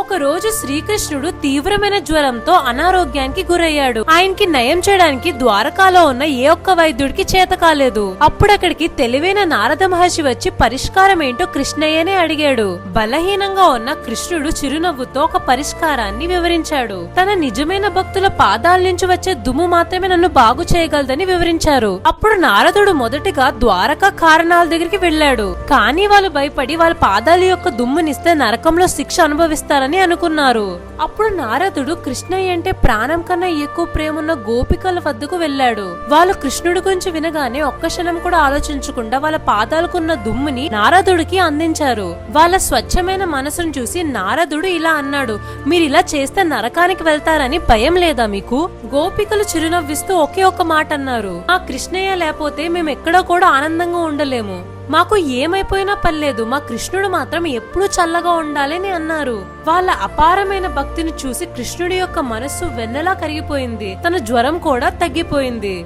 ఒక రోజు శ్రీకృష్ణుడు తీవ్రమైన జ్వరంతో అనారోగ్యానికి గురయ్యాడు. ఆయనకి నయం చేయడానికి ద్వారకాలో ఉన్న ఏ ఒక్క వైద్యుడికి చేత కాలేదు. అప్పుడు అక్కడికి తెలివైన నారద మహర్షి వచ్చి పరిష్కారం ఏంటో కృష్ణయ్యనే అడిగాడు. బలహీనంగా ఉన్న కృష్ణుడు చిరునవ్వుతో ఒక పరిష్కారాన్ని వివరించాడు. తన నిజమైన భక్తుల పాదాల నుంచి వచ్చే దుమ్ము మాత్రమే నన్ను బాగు చేయగలదని వివరించారు. అప్పుడు నారదుడు మొదటిగా ద్వారకా కారణాల దగ్గరికి వెళ్ళాడు. కానీ వాళ్ళు భయపడి వాళ్ళ పాదాల యొక్క దుమ్మునిస్తే నరకంలో శిక్ష అనుభవిస్తారు అని అనుకున్నారు. అప్పుడు నారదుడు కృష్ణయ్య అంటే ప్రాణం కన్నా ఎక్కువ ప్రేమున్న గోపికల వద్దకు వెళ్ళాడు. వాళ్ళు కృష్ణుడి గురించి వినగానే ఒక్క క్షణం కూడా ఆలోచించకుండా వాళ్ళ పాదాలకున్న దుమ్ముని నారదుడికి అందించారు. వాళ్ళ స్వచ్ఛమైన మనసును చూసి నారదుడు ఇలా అన్నాడు మీరు ఇలా చేస్తే నరకానికి వెళ్తారని భయం లేదా మీకు? గోపికలు చిరునవ్విస్తూ ఒకే ఒక్క మాట అన్నారు ఆ కృష్ణయ్య లేకపోతే మేము ఎక్కడో కూడా ఆనందంగా ఉండలేము. మాకు ఏమైపోయినా పర్లేదు మా కృష్ణుడు మాత్రం ఎప్పుడూ చల్లగా ఉండాలని అన్నారు. వాళ్ళ అపారమైన భక్తిని చూసి కృష్ణుడి యొక్క మనస్సు వెన్నెలా కరిగిపోయింది తన జ్వరం కూడా తగ్గిపోయింది.